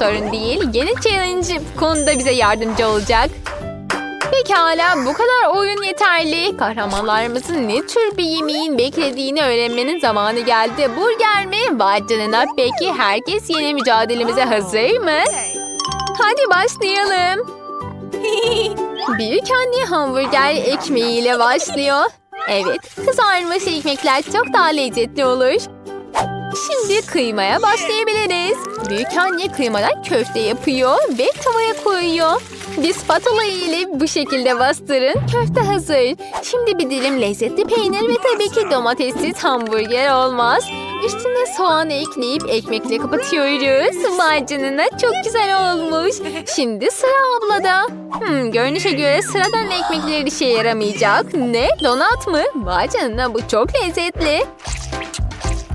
sorun değil. Yeni challenge konuda bize yardımcı olacak. Pekala bu kadar oyun yeterli. Kahramanlarımızın ne tür bir yemeğin beklediğini öğrenmenin zamanı geldi. Burger mi? Vay canına. Peki herkes yeni mücadelemize hazır mı? Hadi başlayalım. Büyük anne hamburger ekmeğiyle başlıyor. Evet, kızarmış ekmekler çok daha lezzetli olur. Şimdi kıymaya başlayabiliriz. Büyük anne kıymadan köfte yapıyor ve tavaya koyuyor. Bir spatula ile bu şekilde bastırın. Köfte hazır. Şimdi bir dilim lezzetli peynir ve tabii ki domatessiz hamburger olmaz. Üstüne soğan ekleyip ekmekle kapatıyoruz. Vay canına çok güzel olmuş. Şimdi sıra ablada. Hmm, görünüşe göre sıradan ekmekler işe yaramayacak. Ne? Donat mı? Vay canına bu çok lezzetli.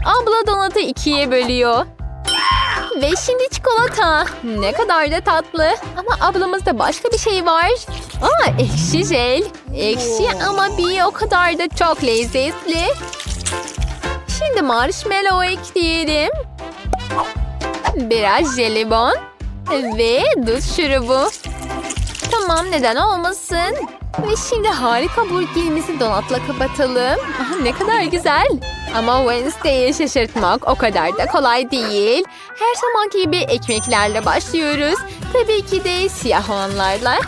Abla donatı ikiye bölüyor. Ve şimdi çikolata. Ne kadar da tatlı. Ama ablamızda başka bir şey var. Aa ekşi jel. Ekşi ama bir o kadar da çok lezzetli. Şimdi marshmallow ekleyelim. Biraz jelibon. Ve dut şurubu. Tamam neden olmasın. Ve şimdi harika burgerimizi donatla kapatalım. Ne kadar güzel. Ama Wednesday'i şaşırtmak o kadar da kolay değil. Her zamanki gibi ekmeklerle başlıyoruz. Tabii ki de siyah olanlarla.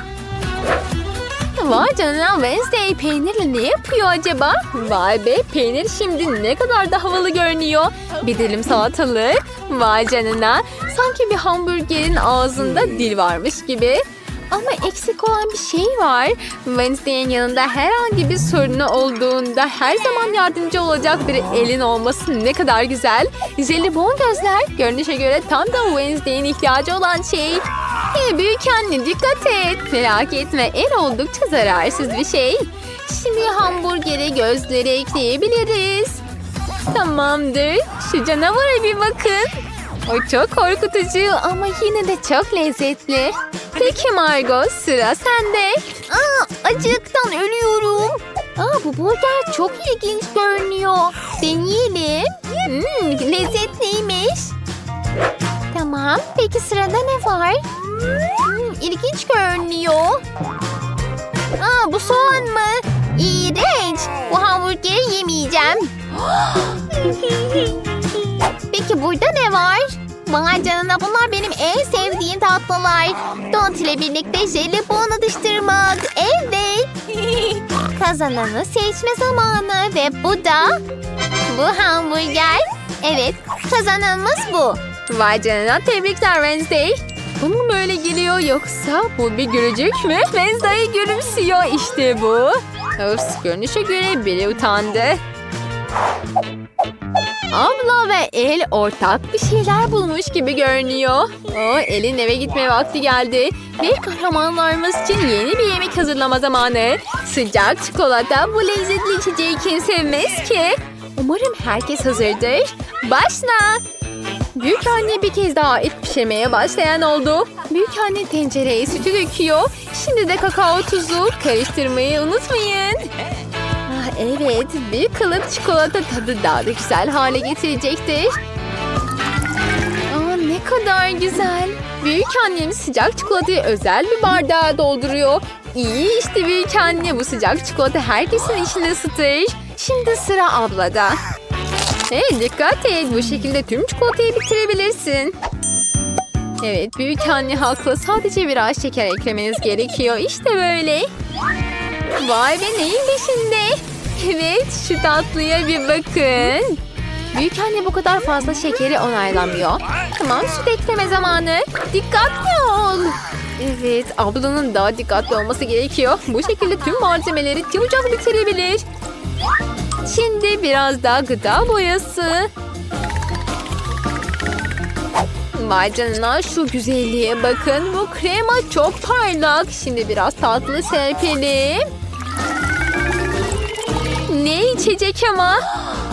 Vay canına Wednesday peynirle ne yapıyor acaba? Vay be peynir şimdi ne kadar da havalı görünüyor. Bir dilim salatalık. Vay canına. Sanki bir hamburgerin ağzında dil varmış gibi. Ama eksik olan bir şey var. Wednesday'in yanında herhangi bir sorunu olduğunda her zaman yardımcı olacak bir elin olması ne kadar güzel. Jelibon gözler. Görünüşe göre tam da Wednesday'in ihtiyacı olan şey. Hey büyük anne dikkat et. Merak etme el oldukça zararsız bir şey. Şimdi hamburgere gözleri ekleyebiliriz. Tamamdır. Şu canavara bir bakın. O çok korkutucu ama yine de çok lezzetli. Peki Margot sıra sende. Aa, acıktan ölüyorum. Aa, bu burger çok ilginç görünüyor. Deneyelim. Hmm, lezzetliymiş. Tamam peki sırada ne var? Hmm, ilginç görünüyor. Aa, bu soğan mı? İğrenç. Bu hamburgeri yemeyeceğim. Peki burada ne var? Vay bunlar benim en sevdiğim tatlılar. Donut ile birlikte jelibon atıştırmak. Evet. Kazananı seçme zamanı ve bu da bu hamburger. Evet kazananımız bu. Vay canına tebrikler Wednesday. Bu mu böyle geliyor yoksa bu bir gülecek mi? Wednesday gülümsüyor işte bu. Öf görünüşe göre biri utandı. Abla ve El ortak bir şeyler bulmuş gibi görünüyor. O El'in eve gitme vakti geldi. Ve kahramanlarımız için yeni bir yemek hazırlama zamanı. Sıcak çikolata bu lezzetli içeceği kim sevmez ki? Umarım herkes hazırdır. Başla. Büyük anne bir kez daha et pişirmeye başlayan oldu. Büyük anne tencereye sütü döküyor. Şimdi de kakao tuzu karıştırmayı unutmayın. Evet, bir kalıp çikolata tadı daha da güzel hale getirecektir. Aa, ne kadar güzel. Büyük annem sıcak çikolatayı özel bir bardağa dolduruyor. İyi işte büyük anne bu sıcak çikolata herkesin içini ısıtır. Şimdi sıra ablada. Hey dikkat et bu şekilde tüm çikolatayı bitirebilirsin. Evet büyük anne haklı sadece biraz şeker eklemeniz gerekiyor işte böyle. Vay be neyin peşinde? Evet şu tatlıya bir bakın. Büyük anne bu kadar fazla şekeri onaylamıyor. Tamam süt ekleme zamanı. Dikkatli ol. Evet ablanın daha dikkatli olması gerekiyor. Bu şekilde tüm malzemeleri çabucak bitirebilir. Şimdi biraz daha gıda boyası. Vay şu güzelliğe bakın. Bu krema çok parlak. Şimdi biraz tatlı serpelim. Ne içecek ama?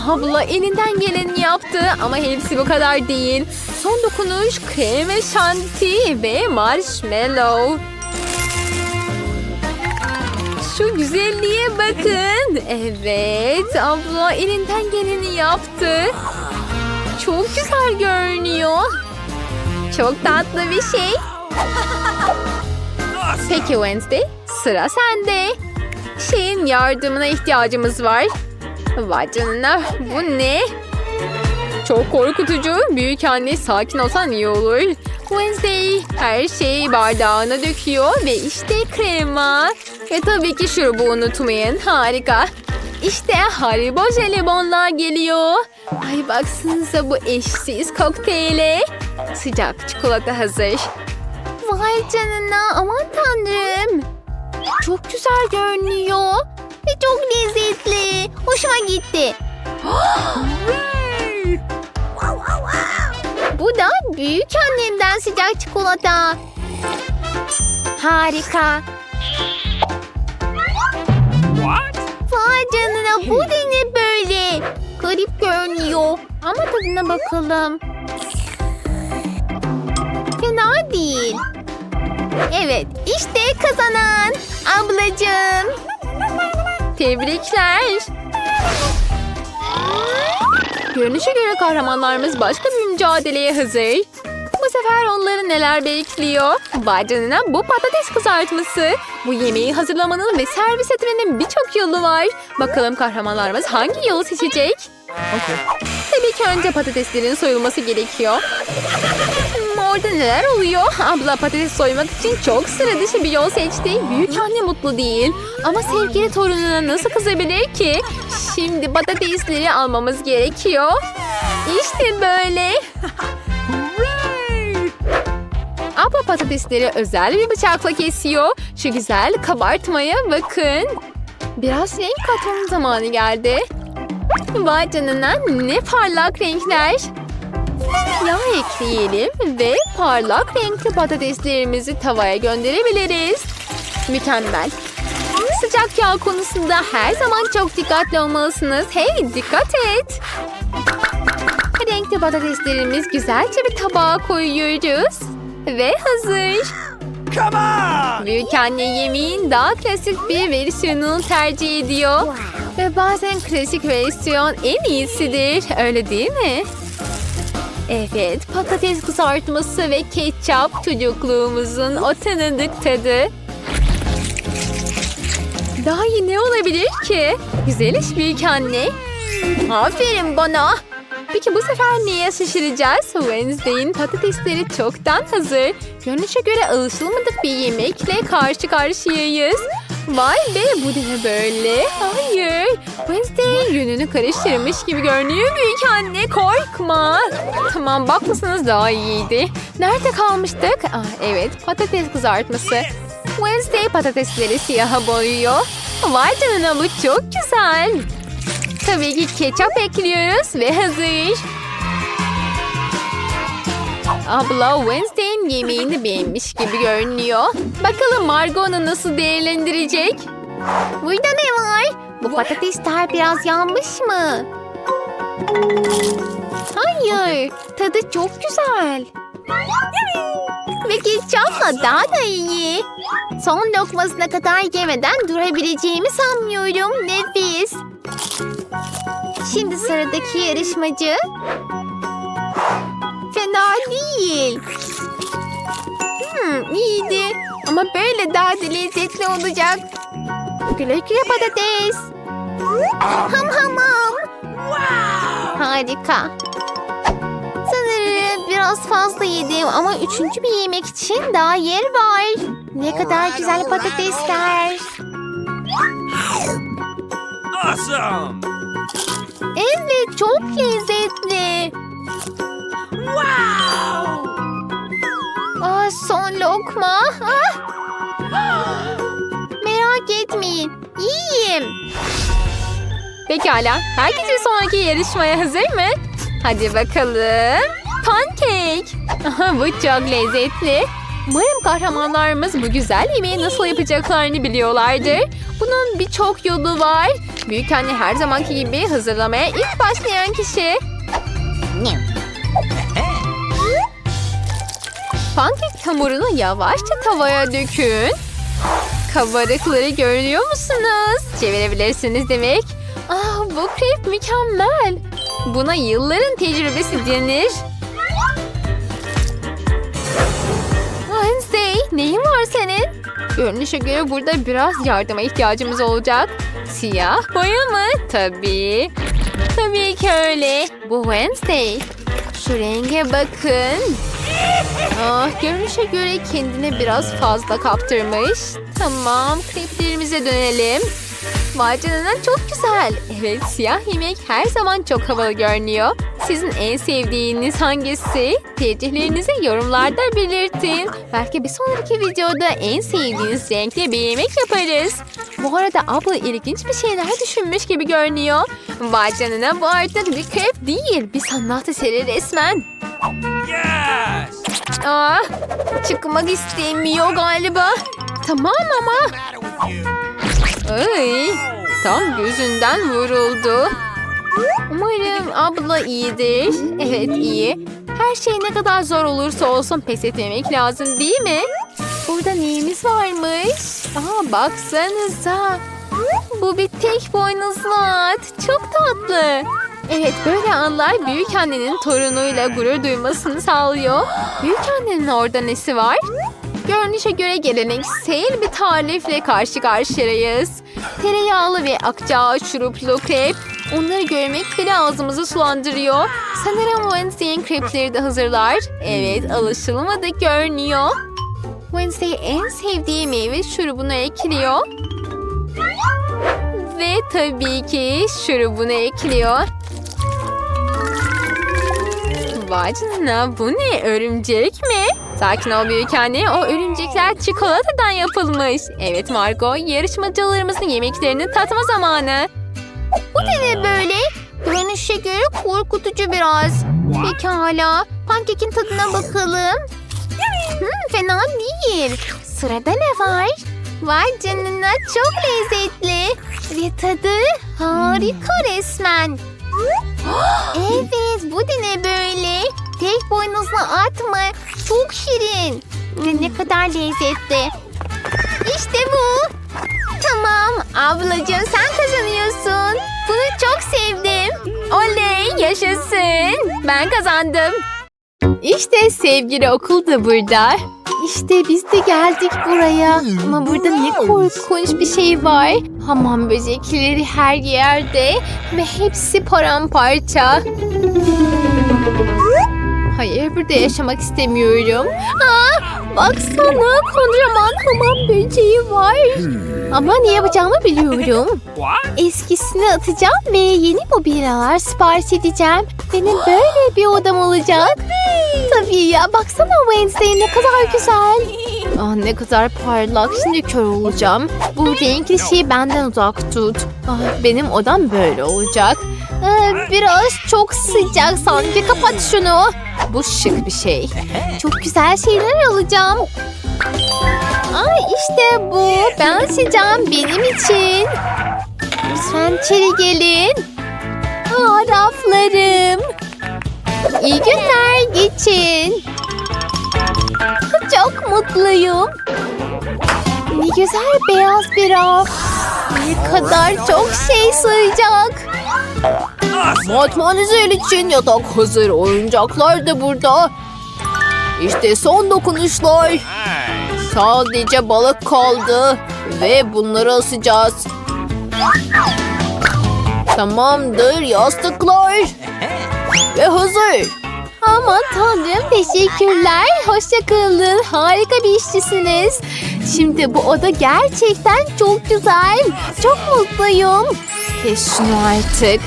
Abla elinden geleni yaptı ama hepsi bu kadar değil. Son dokunuş krem ve şanti ve marshmallow. Şu güzelliğe bakın. Evet abla elinden geleni yaptı. Çok güzel görünüyor. çok tatlı bir şey. Peki Wednesday, sıra sende. Şeyin yardımına ihtiyacımız var. Vay canına, bu ne? Çok korkutucu. Büyük anne sakin olsan iyi olur. Wednesday her şeyi bardağına döküyor ve işte krema. Ve tabii ki şurubu unutmayın. Harika. İşte Haribo jelibonlar geliyor. Ay baksanıza bu eşsiz kokteyle. Sıcak çikolata hazır. Vay canına aman tanrım. Çok güzel görünüyor. Ve çok lezzetli. Hoşuma gitti. Bu da büyük annemden sıcak çikolata. Harika. Vay canına bu da ne böyle? Garip görünüyor. Ama tadına bakalım. Fena değil. Evet işte kazanan ablacığım. Tebrikler. Görünüşe göre kahramanlarımız başka bir mücadeleye hazır. Bu sefer onları neler bekliyor? Vay canına bu patates kızartması. Bu yemeği hazırlamanın ve servis etmenin birçok yolu var. Bakalım kahramanlarımız hangi yolu seçecek? Tabii ki önce patateslerin soyulması gerekiyor. Orada neler oluyor? Abla patates soymak için çok sıra dışı bir yol seçti. Büyük anne mutlu değil. Ama sevgili torununa nasıl kızabilir ki? Şimdi patatesleri almamız gerekiyor. İşte böyle. Abla patatesleri özel bir bıçakla kesiyor. Şu güzel kabartmaya bakın. Biraz renk katmanın zamanı geldi. Vay canına ne parlak renkler. Yağ ekleyelim ve parlak renkli patateslerimizi tavaya gönderebiliriz. Mükemmel. Sıcak yağ konusunda her zaman çok dikkatli olmalısınız. Hey dikkat et. Renkli patateslerimiz güzelce bir tabağa koyuyoruz. Ve hazır. Come on! Büyük anne yemeğin daha klasik bir versiyonunu tercih ediyor. Ve bazen klasik versiyon en iyisidir. Öyle değil mi? Evet, patates kızartması ve ketçap çocukluğumuzun o tanıdık tadı. Daha iyi ne olabilir ki? Güzel iş büyük anne. Aferin bana. Peki bu sefer neye şaşıracağız? Wednesday'in patatesleri çoktan hazır. Görünüşe göre alışılmadık bir yemekle karşı karşıyayız. Vay be bu ne böyle? Hayır. Wednesday yönünü karıştırmış gibi görünüyor büyük anne. Korkma. Tamam bakmasanız daha iyiydi. Nerede kalmıştık? Ah, evet patates kızartması. Wednesday patatesleri siyaha boyuyor. Vay canına bu çok güzel. Tabii ki ketçap ekliyoruz ve hazır. Abla Wednesday'in yemeğini beğenmiş gibi görünüyor. Bakalım Margot onu nasıl değerlendirecek? Burada ne var? Bu patatesler biraz yanmış mı? Hayır, tadı çok güzel. Ve ketçapla daha da iyi. Son lokmasına kadar yemeden durabileceğimi sanmıyorum. Nefis. Şimdi sıradaki yarışmacı. Fena değil. Hmm, iyiydi. Ama böyle daha da lezzetli olacak. Güle güle patates. Ham ham ham. Harika. Biraz fazla yedim ama üçüncü bir yemek için daha yer var. Ne kadar güzel patatesler. Awesome! Evet çok lezzetli. Wow! Aa, son lokma. Ah! Merak etmeyin. İyiyim. Pekala. Herkes bir sonraki yarışmaya hazır mı? Hadi bakalım. Pancake. Aha, bu çok lezzetli. Umarım kahramanlarımız bu güzel yemeği nasıl yapacaklarını biliyorlardır. Bunun birçok yolu var. Büyük anne her zamanki gibi hazırlamaya ilk başlayan kişi. Pankek hamurunu yavaşça tavaya dökün. Kabarıkları görüyor musunuz? Çevirebilirsiniz demek. Ah bu krep mükemmel. Buna yılların tecrübesi denir. Neyin var senin? Görünüşe göre burada biraz yardıma ihtiyacımız olacak. Siyah boya mı? Tabii. Tabii ki öyle. Bu Wednesday. Şu renge bakın. Ah, görünüşe göre kendine biraz fazla kaptırmış. Tamam, kreplerimize dönelim. Vay canına çok güzel. Evet, siyah yemek her zaman çok havalı görünüyor. Sizin en sevdiğiniz hangisi? Tercihlerinizi yorumlarda belirtin. Belki bir sonraki videoda en sevdiğiniz renkte bir yemek yaparız. Bu arada abla ilginç bir şeyler düşünmüş gibi görünüyor. Vay canına bu artık bir krep değil. Bir sanat eseri resmen. Yes! Aa, çıkmak istemiyor galiba. Tamam ama. Ay, tam gözünden vuruldu. Umarım abla iyidir. Evet iyi. Her şey ne kadar zor olursa olsun pes etmemek lazım değil mi? Burada neyimiz varmış? Aa baksanıza. Bu bir tek boynuzlu at. Çok tatlı. Evet böyle anlar büyük annenin torunuyla gurur duymasını sağlıyor. Büyük annenin orada nesi var? Görünüşe göre geleneksel bir tarifle karşı karşıyayız. Tereyağlı ve akçağı şuruplu krep. Onları görmek bile ağzımızı sulandırıyor. Sanırım Wednesday'in krepleri de hazırlar. Evet alışılmadık görünüyor. Wednesday en sevdiği meyve şurubunu ekliyor. Ve tabii ki şurubunu ekliyor. Vay canına bu ne örümcek mi? Sakin ol büyük anne o örümcekler çikolatadan yapılmış. Evet Margot yarışmacılarımızın yemeklerini tatma zamanı. Bu da ne böyle? Görünüşe göre korkutucu biraz. Pekala pankekin tadına bakalım. Hmm, fena değil. Sırada ne var? Vay canına çok lezzetli. Ve tadı harika resmen. Evet bu da ne böyle? Tek boynuzlu at mı? Çok şirin. Ne kadar lezzetli. İşte bu. Tamam ablacığım sen kazanıyorsun. Bunu çok sevdim. Oley yaşasın. Ben kazandım. İşte sevgili okul da burada. İşte biz de geldik buraya. Ama burada ne korkunç bir şey var. Hamam böcekleri her yerde ve hepsi paramparça. Hayır burada yaşamak istemiyorum. Aa, baksana kocaman hamam böceği var. Ama ne yapacağımı biliyorum. Eskisini atacağım ve yeni mobilyalar sipariş edeceğim. Benim böyle bir odam olacak. Tabii ya baksana Wednesday ne kadar güzel. Ah ne kadar parlak şimdi kör olacağım. Bu renkli şeyi benden uzak tut. Ah, benim odam böyle olacak. Ah, biraz çok sıcak sanki kapat şunu. Bu şık bir şey. Çok güzel şeyler alacağım. Ay işte bu. Ben açacağım benim için. Lütfen içeri gelin. Aa, raflarım. İyi günler geçin. Çok mutluyum. Ne güzel beyaz bir raf. Ne kadar çok şey sığacak. Matmazel için yatak hazır. Oyuncaklar da burada. İşte son dokunuşlar. Sadece balık kaldı. Ve bunları asacağız. Tamamdır yastıklar. Ve hazır. Aman tanrım teşekkürler. Hoşça kalın. Harika bir işçisiniz. Şimdi bu oda gerçekten çok güzel. Çok mutluyum. Kes şunu artık.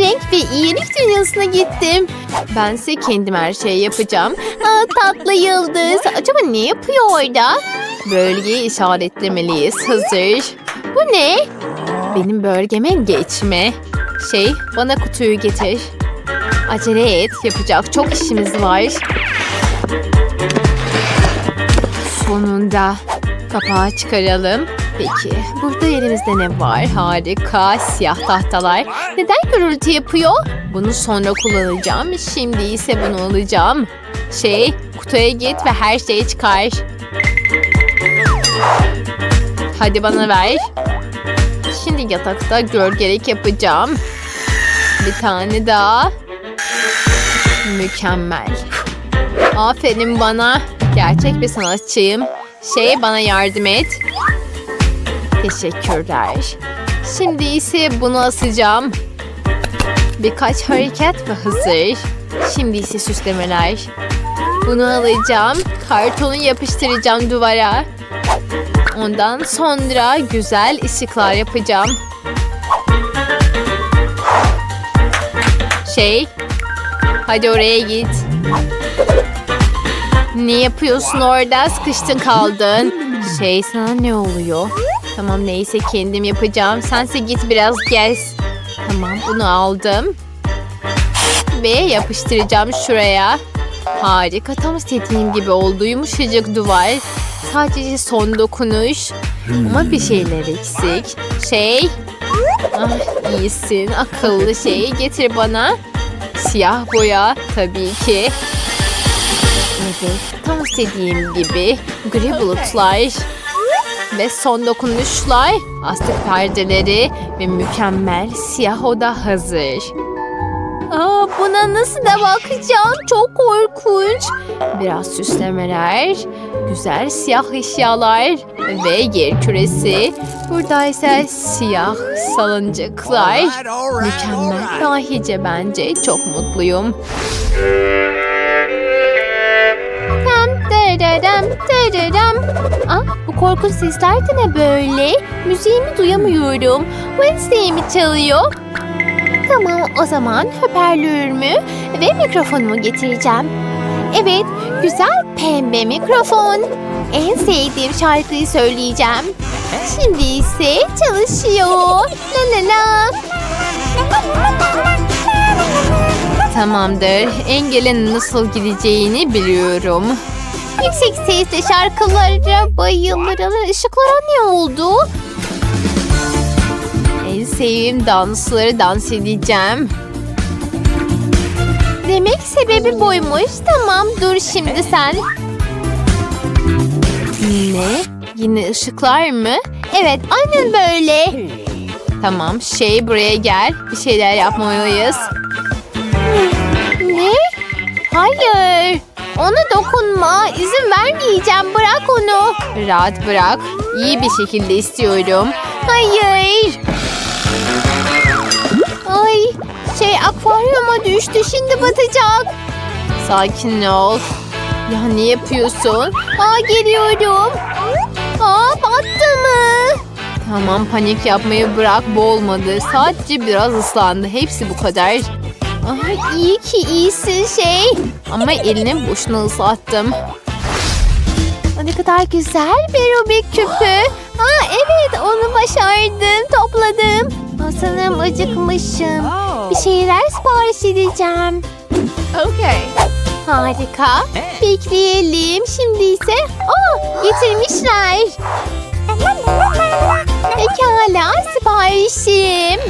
Renk ve iyilik dünyasına gittim. Bense kendim her şeyi yapacağım. Aa, tatlı yıldız. Acaba ne yapıyor orada? Bölgeyi işaretlemeliyiz. Hazır. Bu ne? Benim bölgeme geçme. Şey, bana kutuyu getir. Acele et, yapacak çok işimiz var. Sonunda kapağı çıkaralım. Peki, burada elimizde ne var? Harika, siyah tahtalar. Neden gürültü yapıyor? Bunu sonra kullanacağım. Şimdi ise bunu alacağım. Şey, kutuya git ve her şeyi çıkar. Hadi bana ver. Şimdi yatakta gölgelik yapacağım. Bir tane daha. Mükemmel. Aferin bana. Gerçek bir sanatçıyım. Şey bana yardım et. Teşekkürler. Şimdi ise bunu asacağım. Birkaç hareket ve hazır. Şimdi ise süslemeler. Bunu alacağım. Kartonu yapıştıracağım duvara. Ondan sonra güzel ışıklar yapacağım. Şey, hadi oraya git. Ne yapıyorsun orada? Sıkıştın kaldın. Şey sana ne oluyor? Tamam neyse kendim yapacağım. Sense git biraz gez. Tamam bunu aldım. Ve yapıştıracağım şuraya. Harika tam istediğim gibi oldu. Yumuşacık duvar. Sadece son dokunuş. Ama bir şeyler eksik. Şey. Ah iyisin. Akıllı şey. Getir bana. Siyah boya tabii ki. Evet, tam istediğim gibi gri bulutlar ve son dokunuşlar, astık perdeleri ve mükemmel siyah oda hazır. Aa, buna nasıl da bakacağım? Çok korkunç. Biraz süslemeler, güzel siyah eşyalar ve yer küresi. Burada ise siyah salıncaklar. Mükemmel, dahice bence. Çok mutluyum. Tararam tararam. Ah, bu korkunç sesler de ne böyle? Müziğimi duyamıyorum. Wednesday mi çalıyor? Tamam o zaman hoparlörümü ve mikrofonumu getireceğim. Evet, güzel pembe mikrofon. En sevdiğim şarkıyı söyleyeceğim. Şimdi ise çalışıyor. La la la. Tamamdır. Engelin nasıl gideceğini biliyorum. Yüksek sesle şarkılara bayılırım. Işıklara ne oldu? En sevdiğim dansları dans edeceğim. Demek sebebi buymuş. Tamam dur şimdi sen. Ne? Yine ışıklar mı? Evet aynen böyle. Tamam şey buraya gel. Bir şeyler yapmalıyız. Ne? Hayır. Ona dokunma. İzin vermeyeceğim. Bırak onu. Rahat bırak. İyi bir şekilde istiyorum. Hayır. Ay şey akvaryuma düştü. Şimdi batacak. Sakin ol. Ya ne yapıyorsun? Aa geliyorum. Aa battı mı? Tamam panik yapmayı bırak bu olmadı. Sadece biraz ıslandı. Hepsi bu kadar. Ay iyi ki iyisin şey. Ama elini boşuna ıslattım. Ne kadar güzel bir Rubik küpü. Aa evet onu başardım. Topladım. Sanırım acıkmışım. Bir şeyler sipariş edeceğim. Okay. Harika. Bekleyelim. Şimdi ise... Aa, getirmişler. Pekala siparişim.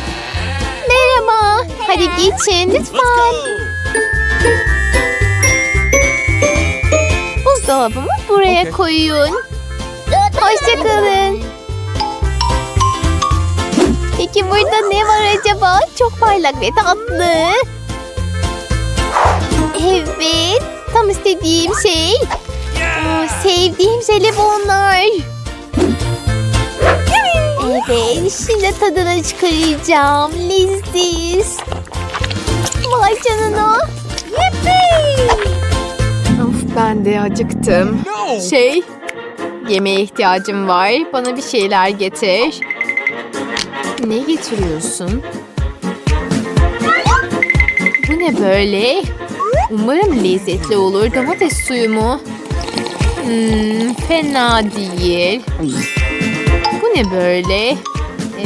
Merhaba. Hadi geçin lütfen. Buzdolabımı buraya Okey. koyun. Hoşçakalın. Peki burada ne var acaba? Çok parlak ve tatlı. Evet. Tam istediğim şey. Aa, sevdiğim jelibonlar. Evet. Şimdi tadını çıkaracağım. Leziz. Vay canına. Of ben de acıktım. No. Şey, yemeğe ihtiyacım var. Bana bir şeyler getir. Ne getiriyorsun? Bu ne böyle? Umarım lezzetli olur. Domates suyu mu? Hmm, fena değil. Ne böyle?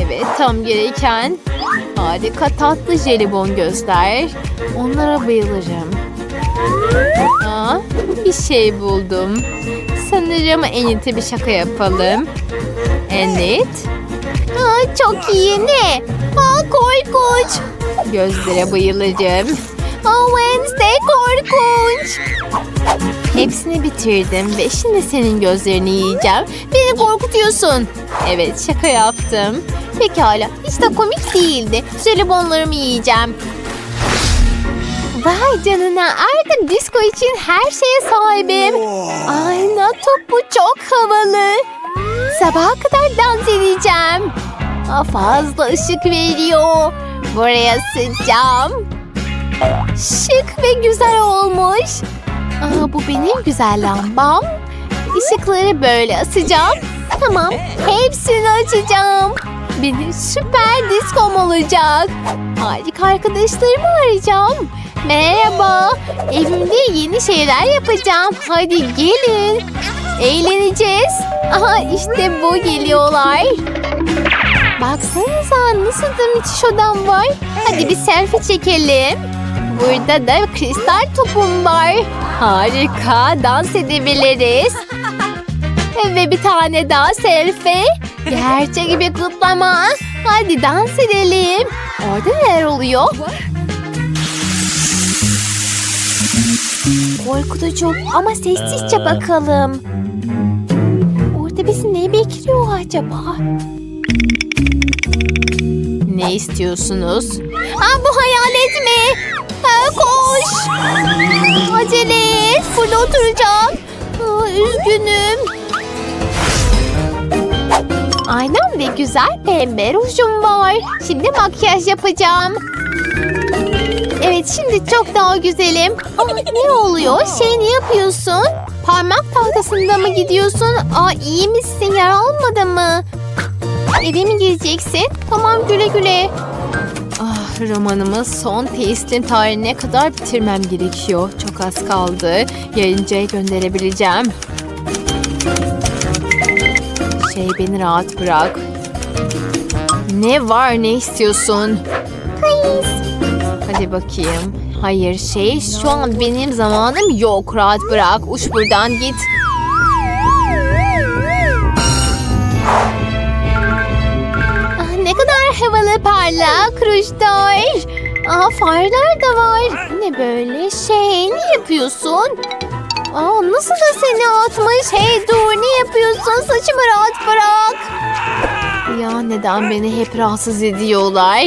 Evet, tam gereken. Harika tatlı jelibon gözler. Onlara bayılırım. Aa, bir şey buldum. Sanırım en iyisi bir şaka yapalım. Evet. Aa, çok iyi ne? Aa, korkunç. Gözlere bayılırım. Aa, Wednesday korkunç. Hepsini bitirdim ve şimdi senin gözlerini yiyeceğim. Beni korkutuyorsun. Evet şaka yaptım. Pekala hiç de komik değildi. Jelibonlarımı yiyeceğim. Vay canına artık disco için her şeye sahibim. Ayna topu çok havalı. Sabaha kadar dans edeceğim. Aa, Fazla ışık veriyor. Buraya sıcağım. Şık ve güzel olmuş. Aa, bu benim güzel lambam. Işıkları böyle asacağım. Tamam, hepsini açacağım. Benim süper diskom olacak. Harika arkadaşlarımı arayacağım. Merhaba, evimde yeni şeyler yapacağım. Hadi gelin. Eğleneceğiz. Aha işte bu geliyorlar. Baksanıza nasıl da müthiş odam var. Hadi bir selfie çekelim. Burada da kristal topum var. Harika dans edebiliriz. Ve bir tane daha selfie. Gerçek bir kutlama. Hadi dans edelim. Orada neler oluyor? Korkutucu ama sessizce bakalım. Orada bizi ne bekliyor acaba? Ne istiyorsunuz? Aa, bu hayalet mi? Koş. Acele et. Burada oturacağım. Üzgünüm. Aynam ve güzel pembe rujum var. Şimdi makyaj yapacağım. Evet şimdi çok daha güzelim. Aa, ne oluyor? Şey ne yapıyorsun? Parmak tahtasında mı gidiyorsun? Aa iyi misin? Yaralanmadı mı? Eve mi gireceksin? Tamam güle güle. Romanımı son teslim tarihine kadar bitirmem gerekiyor. Çok az kaldı. Yarınca gönderebileceğim. Şey beni rahat bırak. Ne var ne istiyorsun? Hadi bakayım. Hayır şey şu an benim zamanım yok. Rahat bırak. Uç buradan git. Parlak rujlar. Aa, farlar da var. Ne böyle şey ne yapıyorsun? Aa, nasıl da seni atmış? Hey dur ne yapıyorsun? Saçımı rahat bırak. Ya neden beni hep rahatsız ediyorlar?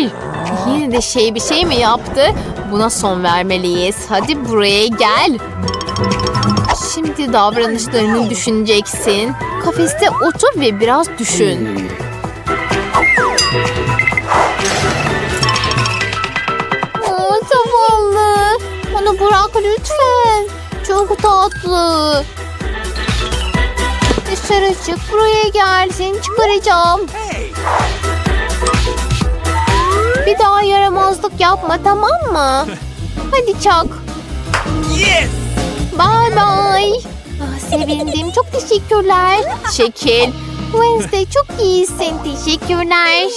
Yine de şey bir şey mi yaptı? Buna son vermeliyiz. Hadi buraya gel. Şimdi davranışlarını düşüneceksin. Kafeste otur ve biraz düşün. Bırak lütfen. Çok tatlı. Dışarı çık buraya gel. Seni çıkaracağım. Bir daha yaramazlık yapma tamam mı? Hadi çak. Yes! Bye bye. Ah, sevindim. Çok teşekkürler. Çekil. Wednesday çok iyisin. Teşekkürler.